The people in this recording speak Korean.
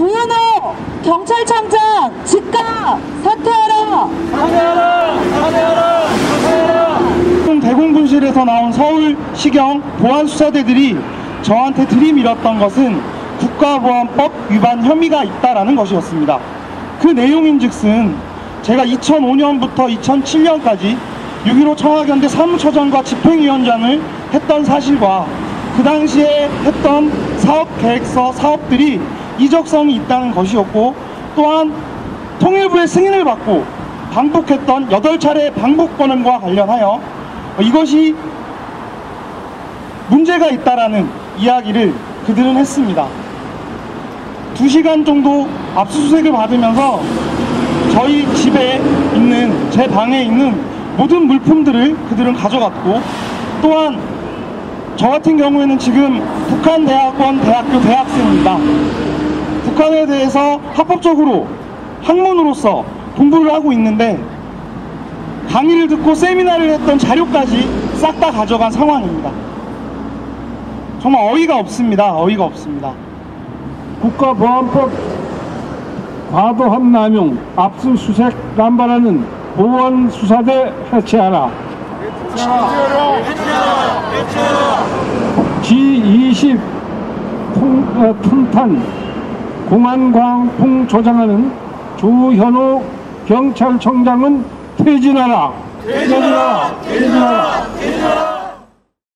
조현호 경찰청장 즉각 사퇴하라. 대공분실에서 나온 서울시경 보안수사대들이 저한테 들이밀었던 것은 국가보안법 위반 혐의가 있다라는 것이었습니다. 그 내용인 즉슨 제가 2005년부터 2007년까지 6.15 청와견대 사무처장과 집행위원장을 했던 사실과 그 당시에 했던 사업계획서 사업들이 이적성이 있다는 것이었고 또한 통일부의 승인을 받고 방북했던 8차례 방북 권한과 관련하여 이것이 문제가 있다라는 이야기를 그들은 했습니다. 두 시간 정도 압수수색을 받으면서 저희 집에 있는 제 방에 있는 모든 물품들을 그들은 가져갔고 또한 저 같은 경우에는 지금 북한 대학원 대학교 대학생입니다. 북한에 대해서 합법적으로 학문으로서 공부를 하고 있는데 강의를 듣고 세미나를 했던 자료까지 싹 다 가져간 상황입니다. 정말 어이가 없습니다. 어이가 없습니다. 국가보안법 과도한 남용, 압수수색 남발하는 보안수사대 해체하라. G20 통, 어, 통탄 공안광풍 조장하는 조현호 경찰청장은 퇴진하라. 퇴진하라. 퇴진하라. 퇴진하라.